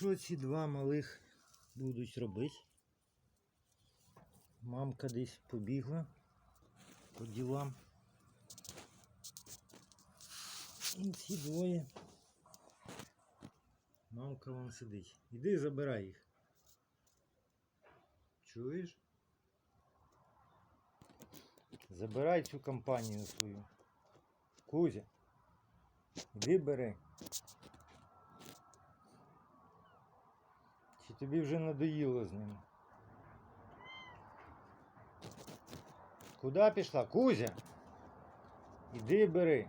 що ці два малих будуть робити? Мамка десь побігла по ділам. І ці двоє. Мамка вон сидить. Іди забирай їх. Чуєш? Забирай цю компанію свою. Кузя. Іди бери. Чи тобі вже надоїло з ним? Куди пішла? Кузя? Іди бери.